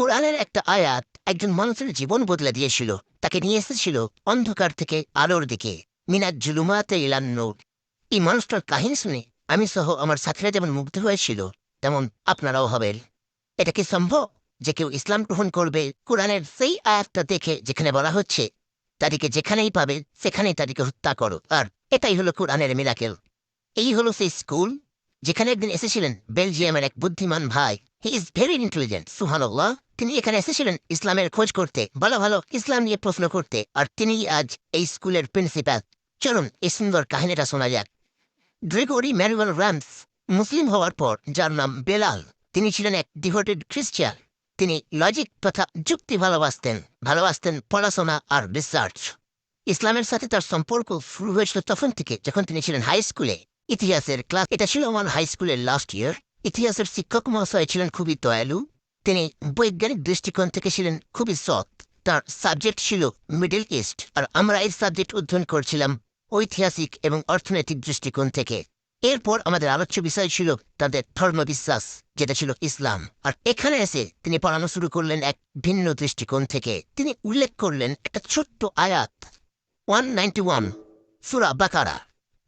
কোরআনের একটা আয়াত একজন মানুষের জীবন বদলে দিয়েছিল। তাকে নিয়ে এসেছিল অন্ধকার থেকে আলোর দিকে। মিনাজ জুলুমাতে ইলান্নুর এই মানুষটার কাহিনী শুনে আমি সহ আমার সাথীরা যেমন মুগ্ধ হয়েছিল, তেমন আপনারাও হবেন। এটা কি সম্ভব যে কেউ ইসলাম গ্রহণ করবে কোরআনের সেই আয়াতটা দেখে যেখানে বলা হচ্ছে তাদেরকে যেখানেই পাবে সেখানেই তাদেরকে হত্যা করো? আর এটাই হলো কোরআনের মিরাকেল। এই হলো সেই স্কুল যেখানে একদিন এসেছিলেন বেলজিয়ামের এক বুদ্ধিমান ভাই। হি ইজ ভেরি ইন্টেলিজেন্ট সুহানুল্লাহ তিনি এখানে এসেছিলেন ইসলামের খোঁজ করতে, ভালো ভালো ইসলাম নিয়ে প্রশ্ন করতে, আর তিনি আজ এই স্কুলের প্রিন্সিপাল। চলুন এই সুন্দর কাহিনীটা শোনা যাক। গ্রেগরি ম্যানুয়াল র্যামস মুসলিম হওয়ার পর, যার নাম বেলাল, তিনি ছিলেন এক ডিভোটেড খ্রিস্টিয়ান তিনি লজিক তথা যুক্তি ভালোবাসতেন ভালোবাসতেন পড়াশোনা আর রিসার্চ ইসলামের সাথে তার সম্পর্ক শুরু হয়েছিল তখন থেকে, যখন তিনি ছিলেন হাই স্কুলে ইতিহাসের ক্লাস এটা ছিল আমার হাই স্কুলের লাস্ট ইয়ার ইতিহাসের শিক্ষক মহাশয় ছিলেন খুবই দয়ালু তিনি বৈজ্ঞানিক দৃষ্টিকোণ থেকে ছিলেন খুবই সৎ। তার সাবজেক্ট ছিল মিডল ইস্ট, আর আমরা এই সাবজেক্ট অধ্যয়ন করছিলাম ঐতিহাসিক এবং অর্থনৈতিক দৃষ্টিকোণ থেকে। এরপর আমাদের আলোচ্য বিষয় ছিল তাদের ধর্মবিশ্বাস, যেটা ছিল ইসলাম। আর এখানে এসে তিনি পড়ানো শুরু করলেন এক ভিন্ন দৃষ্টিকোণ থেকে। তিনি উল্লেখ করলেন একটা ছোট্ট আয়াত, ওয়ান নাইনটি ওয়ান, সুরা বাকারা।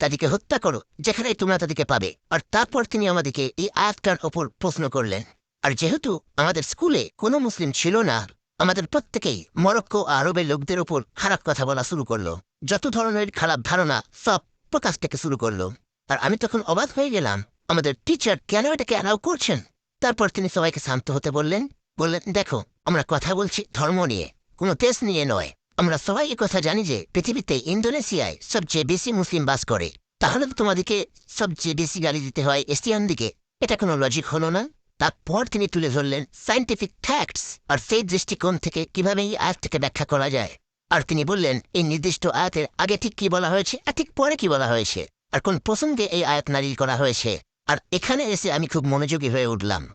তাদেরকে হত্যা করো, যেখানেই তোমরা তাদেরকে পাবে। আর তারপর তিনি আমাদেরকে এই আয়াতটার ওপর প্রশ্ন করলেন। আর যেহেতু আমাদের স্কুলে কোনো মুসলিম ছিল না, আমাদের প্রত্যেকেই মরক্কো আরবের লোকদের ওপর খারাপ কথা বলা শুরু করল। যত ধরনের খারাপ ধারণা সব প্রকাশ থেকে শুরু করল। আর আমি তখন অবাক হয়ে গেলাম, আমাদের টিচার কেন এটাকে অ্যালাউ করছেন? তারপর তিনি সবাইকে শান্ত হতে বললেন বললেন, দেখো, আমরা কথা বলছি ধর্ম নিয়ে, কোনো দেশ নিয়ে নয়। আমরা সবাই কথা জানি যে পৃথিবীতে ইন্দোনেশিয়ায় সবচেয়ে বেশি মুসলিম বাস করে। তাহলে তো তোমাদেরকে সবচেয়ে বেশি গালি দিতে হয় এশিয়ান দিকে। এটা কোনো লজিক হলো না? তারপর তিনি তুলে ধরলেন সাইন্টিফিক ফ্যাক্টস আর সেই দৃষ্টিকোণ থেকে কীভাবে এই আয়াতটাকে ব্যাখ্যা করা যায়। আর তিনি বললেন, এই নির্দিষ্ট আয়াতের আগে ঠিক কি বলা হয়েছে আর ঠিক পরে কি বলা হয়েছে? আর কোন প্রসঙ্গে এই আয়াত নারী করা হয়েছে? আর এখানে এসে আমি খুব মনোযোগী হয়ে উঠলাম।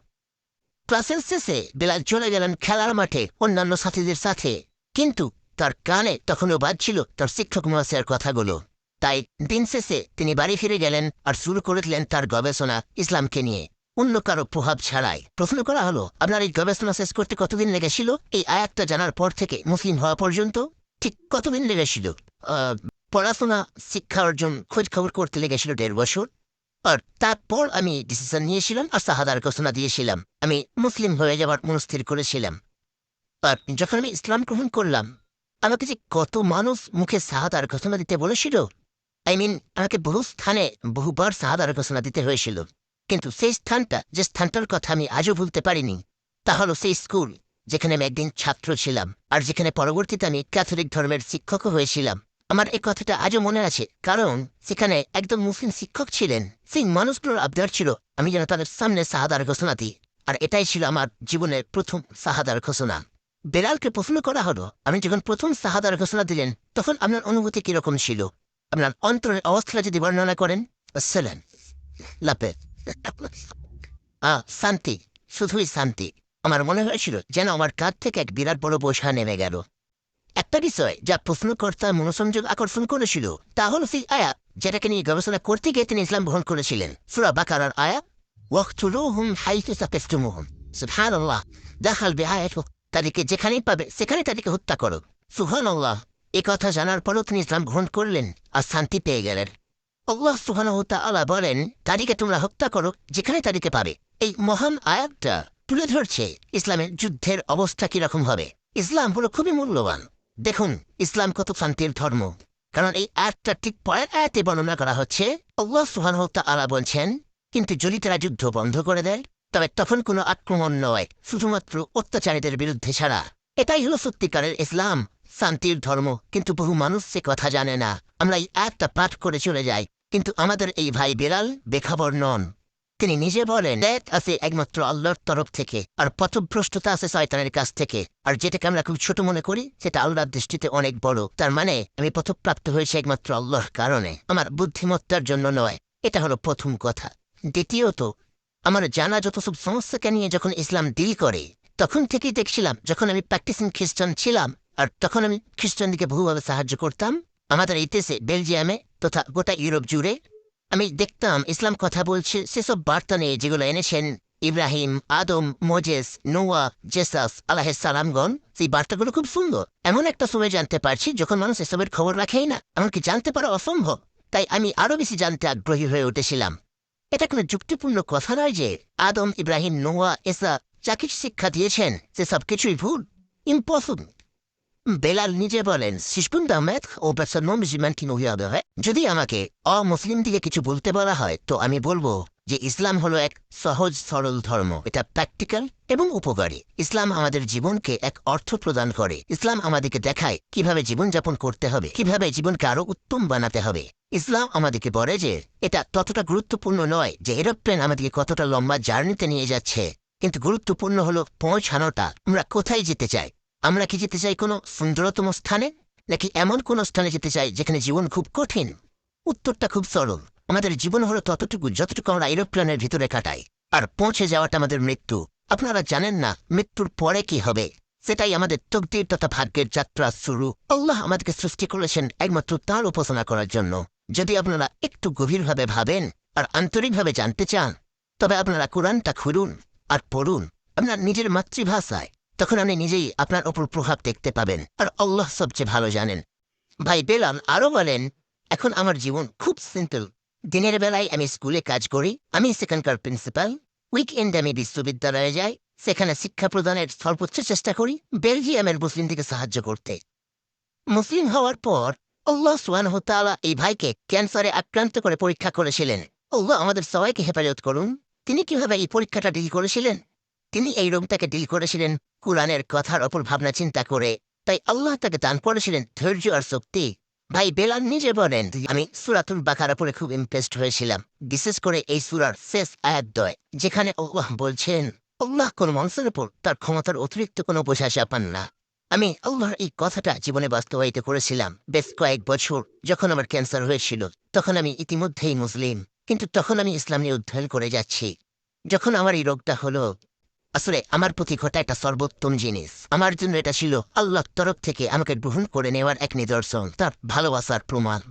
ক্লাসের শেষে বেলাল চলে গেলেন খেলার মাঠে অন্যান্য সাথীদের সাথে। কিন্তু তার কানে তখনও বাজছিল তার শিক্ষক মহাশয়ের কথাগুলো। তাই দিন শেষে তিনি বাড়ি ফিরে গেলেন আর শুরু করে দিলেন তার গবেষণা ইসলামকে নিয়ে। অন্য কারও প্রভাব ছাড়াই। প্রশ্ন করা হলো, আপনার এই গবেষণা শেষ করতে কতদিন লেগেছিল? এই আয়াতটা জানার পর থেকে মুসলিম হওয়া পর্যন্ত ঠিক কতদিন লেগেছিল? পড়াশোনা, শিক্ষা অর্জন খোঁজ খবর করতে লেগেছিল দেড় বছর। আর তারপর আমি ডিসিশন নিয়েছিলাম আর সাহাদার ঘোষণা দিয়েছিলাম। আমি মুসলিম হয়ে যাওয়ার মনস্থির করেছিলাম। আর যখন আমি ইসলাম গ্রহণ করলাম, আমাকে যে কত মানুষ মুখে সাহাদার ঘোষণা দিতে বলেছিল আই মিন আমাকে বহু স্থানে বহুবার সাহাদার ঘোষণা দিতে হয়েছিল। কিন্তু সেই স্থানটা যে স্থানটার কথা আমি আজও ভুলতে পারিনি, তা হলো সেই স্কুল যেখানে আমি একদিন ছাত্র ছিলাম আর যেখানে পরবর্তীতে আমি ক্যাথলিক ধর্মের শিক্ষকও হয়েছিলাম। আমার এই কথাটা আজও মনে আছে, কারণ সেখানে একদম মুসলিম শিক্ষক ছিলেন। সেই মানুষগুলোর আবদার ছিল, আমি যেন তাদের সামনে সাহাদার ঘোষণা দিই, আর এটাই ছিল আমার জীবনের প্রথম সাহাদার ঘোষণা। বেলালকে প্রশ্ন করা হলো, আমি যখন প্রথম সাহাদার ঘোষণা দিলেন, তখন আপনার অনুভূতি কীরকম ছিল? আপনার অন্তরের অবস্থাটা যদি বর্ণনা করেন, আসসালাম। লাপে আ শান্তি, শুধুই শান্তি। আমার মনে হয়েছিল যেন আমার কাঁধ থেকে এক বিরাট বড় বোঝা নেমে গেল। একটা বিষয় যা প্রশ্নকর্তার মনোসংযোগ আকর্ষণ করেছিল, তা হল সেই আয়া যেটাকে নিয়ে গবেষণা করতে গিয়ে তিনি ইসলাম গ্রহণ করেছিলেন। সুরা বাকারার আয়া, ওয়াক্তুলুহুম হাইতু সাকিফতুমুহুম সুবহানাল্লাহ, দেখাল বেআয়াত তাদেরকে যেখানেই পাবে সেখানে তাদেরকে হত্যা করো। সুবহানাল্লাহ, এ কথা জানার পরও তিনি ইসলাম গ্রহণ করলেন আর শান্তি পেয়ে গেলেন। আল্লাহ সুবহানাহু তাআলা বলেন, তাদেরকে তোমরা হত্যা করো, যেখানে তাদেরকে পাবে। এই মহান আয়াতটা তুলে ধরছে ইসলামের যুদ্ধের অবস্থা কীরকম হবে। ইসলাম হলো খুবই মূল্যবান। দেখুন, ইসলাম কত শান্তির ধর্ম। কারণ এই আয়াতটা ঠিক পরের আয়াতে বর্ণনা করা হচ্ছে, আল্লাহ সুবহানাহু আলা বলছেন, কিন্তু যদি তারা যুদ্ধ বন্ধ করে দেয়, তবে তখন কোনো আক্রমণ নয়, শুধুমাত্র অত্যাচারীদের বিরুদ্ধে ছাড়া। এটাই হলো সত্যিকারের ইসলাম। শান্তির ধর্ম, কিন্তু বহু মানুষ সে কথা জানে না। আমরা এই আয়াতটা পাঠ করে চলে যাই। কিন্তু আমাদের এই ভাই বেলাল বেখবর নন। তিনি নিজে বলেন ন্যায় আছে একমাত্র আল্লাহর তরফ থেকে, আর পথভ্রষ্টতা আছে শয়তানের কাছ থেকে। আর যেটাকে আমরা খুব ছোট মনে করি, সেটা আল্লাহর দৃষ্টিতে অনেক বড়। তার মানে আমি পথপ্রাপ্ত হয়েছি একমাত্র আল্লাহর কারণে। আমার বুদ্ধিমত্তার জন্য নয়। এটা হলো প্রথম কথা। দ্বিতীয়ত, আমার জানা যত সব সমস্যাকে নিয়ে যখন ইসলাম ডিল করে, তখন থেকেই দেখছিলাম, যখন আমি প্র্যাকটিসিং খ্রিস্টান ছিলাম, আর তখন আমি খ্রিস্টানদিকে বহুভাবে সাহায্য করতাম আমাদের এই বেলজিয়ামে তথা গোটা ইউরোপ জুড়ে আমি দেখতাম ইসলাম কথা বলছে, সেসব বার্তা নিয়ে যেগুলো এনেছেন Ibrahim, Adam, Moses, Noah, Jesus আলাহিসালামগণ সেই বার্তাগুলো খুব সুন্দর। এমন একটা সময় জানতে পারছি যখন মানুষ এসবের খবর রাখেই না, এমনকি জানতে পারা অসম্ভব। তাই আমি আরও বেশি জানতে আগ্রহী হয়ে উঠেছিলাম। এটা কোনো যুক্তিপূর্ণ কথা নয় যে আদম, ইব্রাহিম, নোয়া, এসা যা কিছু শিক্ষা দিয়েছেন সে সব কিছুই ভুল। ইম্পসিবল। বেলাল নিজে বলেন শিশপুন্দ আহমেদ ও বেসনম জিমানটি নহিয়াবে হয় যদি আমাকে অমুসলিম দিকে কিছু বলতে বলা হয় তো আমি বলব যে ইসলাম হলো এক সহজ সরল ধর্ম এটা প্র্যাকটিক্যাল এবং উপকারী ইসলাম আমাদের জীবনকে এক অর্থ প্রদান করে ইসলাম আমাদেরকে দেখায় কীভাবে জীবনযাপন করতে হবে কীভাবে জীবনকে আরও উত্তম বানাতে হবে ইসলাম আমাদেরকে বলে যে এটা ততটা গুরুত্বপূর্ণ নয় যে এরোপ্লেন আমাদেরকে কতটা লম্বা জার্নিতে নিয়ে যাচ্ছে কিন্তু গুরুত্বপূর্ণ হলো পৌঁছানোটা আমরা কোথায় যেতে চাই আমরা কি যেতে চাই কোনো সুন্দরতম স্থানে? নাকি এমন কোনো স্থানে যেতে চাই যেখানে জীবন খুব কঠিন? উত্তরটা খুব সরল। আমাদের জীবন হলো ততটুকু যতটুকু আমরা এরোপ্লেনের ভিতরে কাটাই। আর পৌঁছে যাওয়াটা আমাদের মৃত্যু। আপনারা জানেন না মৃত্যুর পরে কি হবে। সেটাই আমাদের তকদির তথা ভাগ্যের যাত্রা শুরু। আল্লাহ আমাদেরকে সৃষ্টি করেছেন একমাত্র তাঁর উপাসনা করার জন্য। যদি আপনারা একটু গভীরভাবে ভাবেন আর আন্তরিকভাবে জানতে চান, তবে আপনারা কোরআনটা খুলুন আর পড়ুন। আপনার নিজের মাতৃভাষায় তখন আপনি নিজেই আপনার ওপর প্রভাব দেখতে পাবেন। আর আল্লাহ সবচেয়ে ভালো জানেন। ভাই বেলাল আরও বলেন, এখন আমার জীবন খুব সিম্পল। দিনের বেলায় আমি স্কুলে কাজ করি, আমি সেখানকার প্রিন্সিপাল, উইকএন্ডে আমি বিশ্ববিদ্যালয়ে যাই, সেখানে শিক্ষা প্রদানের সর্বোচ্চ চেষ্টা করি, বেলজিয়ামের মুসলিমদেরকে সাহায্য করতে। মুসলিম হওয়ার পর আল্লাহ সুয়ান তাআলা এই ভাইকে ক্যান্সারে আক্রান্ত করে পরীক্ষা করেছিলেন। আল্লাহ আমাদের সবাইকে হেফাজত করুন। তিনি কীভাবে এই পরীক্ষাটা ডিল করেছিলেন? তিনি এই রোগটাকে ডিল করেছিলেন কোরআনের কথার ওপর ভাবনা চিন্তা করে। তাই আল্লাহ তাকে দান করেছিলেন ধৈর্য আর শক্তি। ভাই বেলাল নিজে বলেন, আমি সুরাতুল বাকারা পরে খুব ইমপ্রেসড হয়েছিলাম। বিশেষ করে এই সুরার শেষ আয়াত দয় যেখানে আল্লাহ বলছেন, আল্লাহ কোন মানুষের উপর তার ক্ষমতার অতিরিক্ত কোনো বোঝাশা পান না। আমি আল্লাহর এই কথাটা জীবনে বাস্তবায়িত করেছিলাম বেশ কয়েক বছর যখন আমার ক্যান্সার হয়েছিল। তখন আমি ইতিমধ্যেই মুসলিম। কিন্তু তখন আমি ইসলাম নিয়ে অধ্যয়ন করে যাচ্ছি। যখন আমার এই রোগটা হলো আসলে আমার প্রতি ঘটা একটা সর্বোত্তম জিনিস। আমার জন্য এটা ছিল আল্লাহর তরফ থেকে আমাকে গ্রহণ করে নেওয়ার এক নিদর্শন, তার ভালোবাসার প্রমাণ।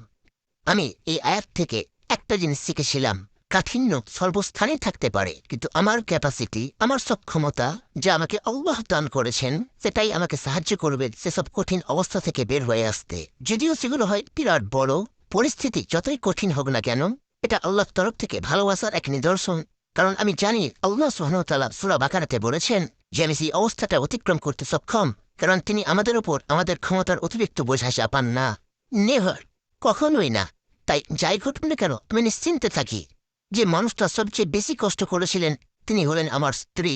আমি এই আয়াত থেকে একটা জিনিস শিখেছিলাম, কাঠিন্য সর্বস্থানে থাকতে পারে, কিন্তু আমার ক্যাপাসিটি আমার সক্ষমতা যা আমাকে আল্লাহ দান করেছেন, সেটাই আমাকে সাহায্য করবে সেসব কঠিন অবস্থা থেকে বের হয়ে আসতে। যদিও সেগুলো হয় বিরাট বড়, পরিস্থিতি যতই কঠিন হোক না কেন, এটা আল্লাহর তরফ থেকে ভালোবাসার এক নিদর্শন। কারণ আমি জানি আল্লাহ সোহানতালা সুরা বাকারাতে বলেছেন যে আমি সেই অবস্থাটা অতিক্রম করতে সক্ষম, কারণ তিনি আমাদের ওপর আমাদের ক্ষমতার অতিরিক্ত বোঝা চাপান না। নেভার, কখনোই না। তাই যাই ঘটুন না কেন, আমি নিশ্চিন্তে থাকি যে মানুষটা সবচেয়ে বেশি কষ্ট করেছিলেন তিনি হলেন আমার স্ত্রী।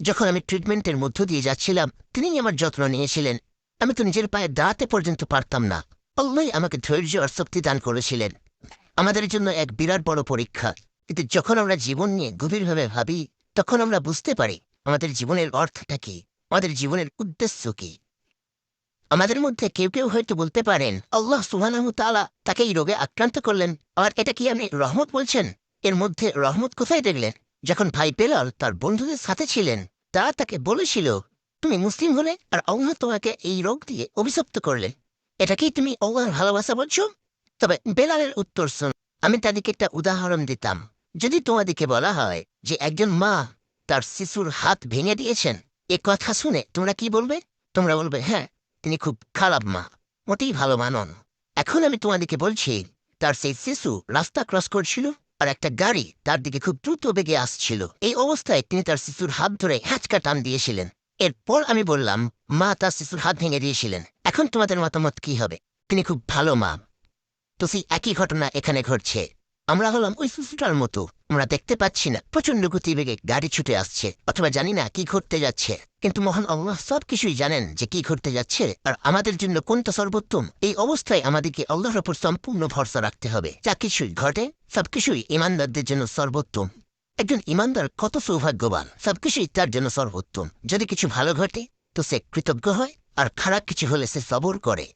যখন আমি ট্রিটমেন্টের মধ্য দিয়ে যাচ্ছিলাম, তিনিই আমার যত্ন নিয়েছিলেন। আমি তো নিজের পায়ে দাঁড়াতে পর্যন্ত পারতাম না। আল্লাহ আমাকে ধৈর্য আর শক্তি দান করেছিলেন। আমাদের জন্য এক বিরাট বড় পরীক্ষা। কিন্তু যখন আমরা জীবন নিয়ে গভীরভাবে ভাবি, তখন আমরা বুঝতে পারি আমাদের জীবনের অর্থটা কি? আমাদের জীবনের উদ্দেশ্য কি? আমাদের মধ্যে কেউ কেউ হয়তো বলতে পারেন, আল্লাহ সুহানাহু তাকে এই রোগে আক্রান্ত করলেন। আর এটা কি আপনি রহমত বলছেন? এর মধ্যে রহমত কোথায় দেখলেন? যখন ভাই বেলাল তার বন্ধুদের সাথে ছিলেন তারা তাকে বলেছিল, তুমি মুসলিম হলে আর আল্লাহ তোমাকে এই রোগ দিয়ে অভিশপ্ত করলেন। এটা কি তুমি আল্লাহর ভালোবাসা বলছো? তবে বেলালের উত্তর শুন, আমি তাদেরকে একটা উদাহরণ দিতাম। যদি তোমাদেরকে বলা হয় যে একজন মা তার শিশুর হাত ভেঙে দিয়েছেন, এ কথা শুনে তোমরা কি বলবে? তোমরা বলবে হ্যাঁ তিনি খুব খারাপ মা মোটেই ভালো মানন এখন আমি তোমাদেরকে বলছি, তার সেই শিশু রাস্তা ক্রস করছিল আর একটা গাড়ি তার দিকে খুব দ্রুত বেগে আসছিল। এই অবস্থায় তিনি তার শিশুর হাত ধরে হ্যাঁচকা টান দিয়েছিলেন। এরপর আমি বললাম, মা তার শিশুর হাত ভেঙে দিয়েছিলেন। এখন তোমাদের মতামত কি হবে? তিনি খুব ভালো মা। তো সেই একই ঘটনা এখানে ঘটছে। আমরা হলাম ওই শিশুটার মতো। আমরা দেখতে পাচ্ছি না। প্রচণ্ড গতিবেগে গাড়ি ছুটে আসছে, অথবা জানি না কি ঘটতে যাচ্ছে। কিন্তু মহান আল্লাহ সব কিছুই জানেন যে কি ঘটতে যাচ্ছে, আর আমাদের জন্য কোনটা সর্বোত্তম? এই অবস্থায় আমাদেরকে আল্লাহর ওপর সম্পূর্ণ ভরসা রাখতে হবে। যা কিছুই ঘটে, সবকিছুই ইমানদারদের জন্য সর্বোত্তম। একজন ইমানদার কত সৌভাগ্যবান, সবকিছুই তার জন্য সর্বোত্তম। যদি কিছু ভালো ঘটে, তো সে কৃতজ্ঞ হয়, আর খারাপ কিছু হলে সে সবর করে।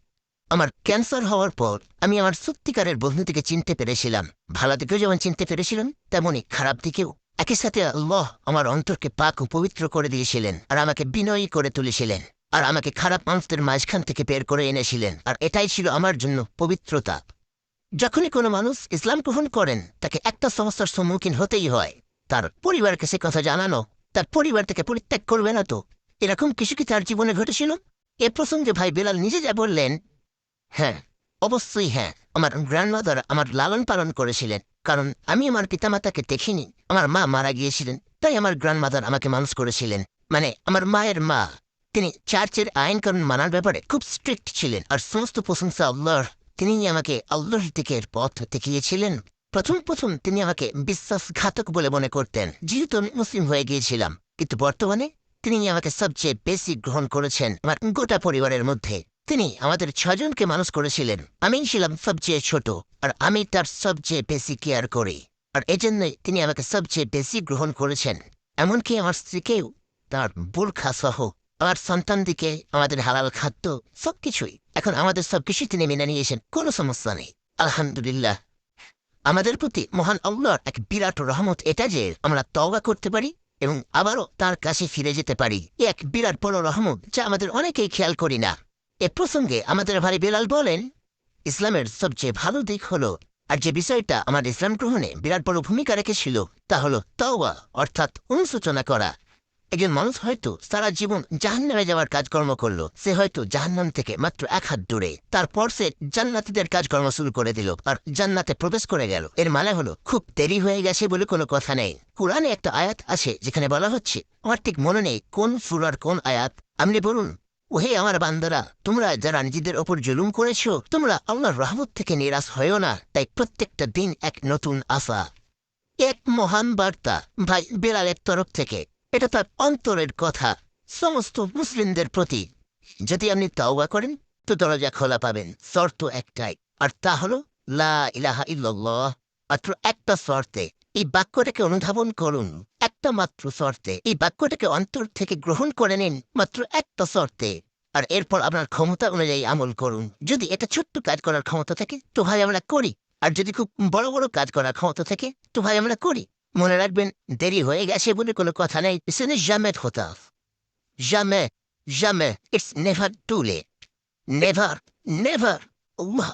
আমার ক্যান্সার হওয়ার পর আমি আমার সত্যিকারের বন্ধুটিকে চিনতে পেরেছিলাম। ভালো দিকেও যেমন চিনতে পেরেছিলাম তেমনই খারাপ দিকেও। একই সাথে আল্লাহ আমার অন্তরকে পাক পবিত্র করে দিয়েছিলেন আর আমাকে বিনয়ী করে তুলেছিলেন আর আমাকে খারাপ মানুষদের মাঝখান থেকে বের করে এনেছিলেন আর এটাই ছিল আমার জন্য পবিত্রতা। যখনই কোনো মানুষ ইসলাম গ্রহণ করেন, তাকে একটা সমস্যার সম্মুখীন হতেই হয়। তার পরিবারকে সে কথা জানানো, তার পরিবার থেকে পরিত্যাগ করবে না তো? এরকম কিছু কি তার জীবনে ঘটেছিল? এ প্রসঙ্গে ভাই বেলাল নিজে যা বললেন হ্যাঁ অবশ্যই হ্যাঁ। আমার গ্র্যান্ডমাদার আমার লালন পালন করেছিলেন, কারণ আমি আমার পিতামাতাকে দেখিনি। আমার মা মারা গিয়েছিলেন, তাই আমার গ্র্যান্ডমাদার আমাকে মানুষ করেছিলেন। মানে আমার মায়ের মা, তিনি চার্চের আইন কানুন মানার ব্যাপারে খুব স্ট্রিক্ট ছিলেন আর সমস্ত প্রশংসা আল্লাহর। তিনি আমাকে আল্লাহর দিকের পথ দেখিয়েছিলেন। প্রথম প্রথম তিনি আমাকে বিশ্বাসঘাতক বলে মনে করতেন, যেহেতু আমি মুসলিম হয়ে গিয়েছিলাম। কিন্তু বর্তমানে তিনি আমাকে সবচেয়ে বেশি গ্রহণ করেছেন আমার গোটা পরিবারের মধ্যে। তিনি আমাদের ছজনকে মানুষ করেছিলেন। আমি ছিলাম সবচেয়ে ছোট, আর আমি তার সবচেয়ে বেশি কেয়ার করি। আর এজন্যই তিনি আমাকে সবচেয়ে বেশি গ্রহণ করেছেন। এমনকি আমার স্ত্রীকেও তার বোরখা সহ আমার সন্তানদিকে আমাদের হালাল খাদ্য সবকিছুই। এখন আমাদের সবকিছু তিনি মেনে নিয়েছেন, কোনো সমস্যা নেই। আলহামদুলিল্লাহ। আমাদের প্রতি মহান আল্লাহর এক বিরাট রহমত এটা যে আমরা তওবা করতে পারি এবং আবারও তার কাছে ফিরে যেতে পারি। এক বিরাট বড় রহমত যা আমাদের অনেকেই খেয়াল করি না। এ প্রসঙ্গে আমাদের ভাই বেলাল বলেন, ইসলামের সবচেয়ে ভালো দিক হলো, আর যে বিষয়টা আমার ইসলাম গ্রহণে বিরাট বড় ভূমিকা রেখেছিল, তা হলো তাওয়া অর্থাৎ অনুশোচনা করা। একজন মানুষ হয়তো সারা জীবন জাহান্নামে যাওয়ার কাজকর্ম করল, সে হয়তো জাহান্নাম থেকে মাত্র এক হাত দূরে। তারপর সে জান্নাতিদের কাজকর্ম শুরু করে দিল, আর জান্নাতে প্রবেশ করে গেল। এর মানে হলো, খুব দেরি হয়ে গেছে বলে কোনো কথা নেই। কোরআনে একটা আয়াত আছে, যেখানে বলা হচ্ছে, আমার ঠিক মনে নেই কোন সুরার কোন আয়াত। আপনি বলুন ওহে আমার বান্দারা, তোমরা যারা নিজেদের ওপর জুলুম করেছ, তোমরা আল্লাহর রহমত থেকে নিরাশ হয়েও না। তাই প্রত্যেকটা দিন এক নতুন আশা, এক মহান বার্তা ভাই বেলালের তরফ থেকে। এটা তার অন্তরের কথা, সমস্ত মুসলিমদের প্রতি। যদি আপনি তাওবা করেন, তো দরজা খোলা পাবেন, শর্ত একটাই। আর তা হল, লা ইলাহা ইল্লাল্লাহ, মাত্র একটা শর্তে। এই বাক্যটাকে অনুধাবন করুন। একটা মাত্র শর্তে। এই বাক্যটাকে অন্তর থেকে গ্রহণ করে নিন মাত্র একটা শর্তে। আর এরপর আপনার ক্ষমতা অনুযায়ী আমল করুন। যদি এটা ছোট্ট কাজ করার ক্ষমতা থাকে, তো ভাই আমরা করি। আর যদি খুব বড় বড় কাজ করার ক্ষমতা থাকে, তো ভাই আমরা করি। মনে রাখবেন, দেরি হয়ে গেছে বলে কোনো কথা নেই। পিছনে জামেট হতা জামে জামে it's never too late never never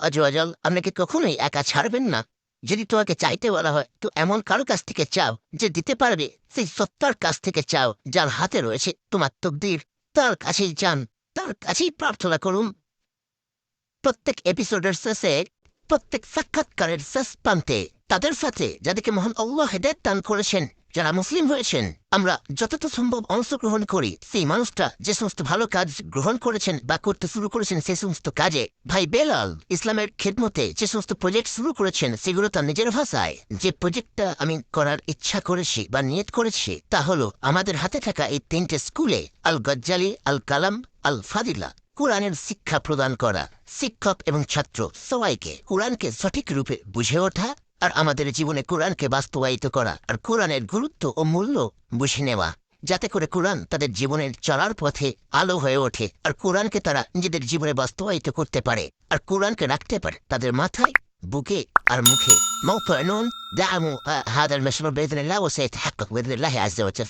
আজওয়াজাল আপনাকে কখনোই একা ছাড়বেন না? যদি তোমাকে চাইতে বলা হয়, তো এমন কারও কাছ থেকে চাও যে দিতে পারবে, সেই সত্তার কাছ থেকে চাও, যার হাতে রয়েছে তোমার তকদির। তার কাছেই চান তার কাছেই প্রার্থনা করুন। প্রত্যেক এপিসোডের শেষে, প্রত্যেক সাক্ষাৎকারের শেষ প্রান্তে তাদের সাথে, যাদেরকে মহান অল্লাহ হেদায়ত দান করেছেন যারা মুসলিম হয়েছেন, আমরা যতটা সম্ভব অংশগ্রহণ করি। সেই মানুষটা যে সমস্ত ভালো কাজ গ্রহণ করেছেন বা করতে শুরু করেছেন সেই সমস্ত কাজে ভাই বেলাল ইসলামের খেদমতে যে সমস্ত প্রজেক্ট শুরু করেছেন, সেগুলো তার নিজের ভাষায়। যে প্রজেক্টটা আমি করার ইচ্ছা করেছি বা নিয়ত করেছি, তা হলো আমাদের হাতে থাকা এই তিনটে স্কুলে আল গজ্জালি আল কালাম আল ফাদিলা কোরআনের শিক্ষা প্রদান করা। শিক্ষক এবং ছাত্র সবাইকে কোরআনকে সঠিক রূপে বুঝে ওঠা আর আমাদের জীবনে কোরআনকে বাস্তবায়িত করা আর কোরআনের গুরুত্ব ও মূল্য বুঝে নেওয়া যাতে করে কোরআন তাদের জীবনের চলার পথে আলো হয়ে ওঠে আর কোরআনকে তারা নিজেদের জীবনে বাস্তবায়িত করতে পারে আর কোরআনকে রাখতে পারে তাদের মাথায় বুকে আর মুখে موقع نون دعموا آه، هذا المشروع باذن الله وسيتحقق باذن الله عز وجل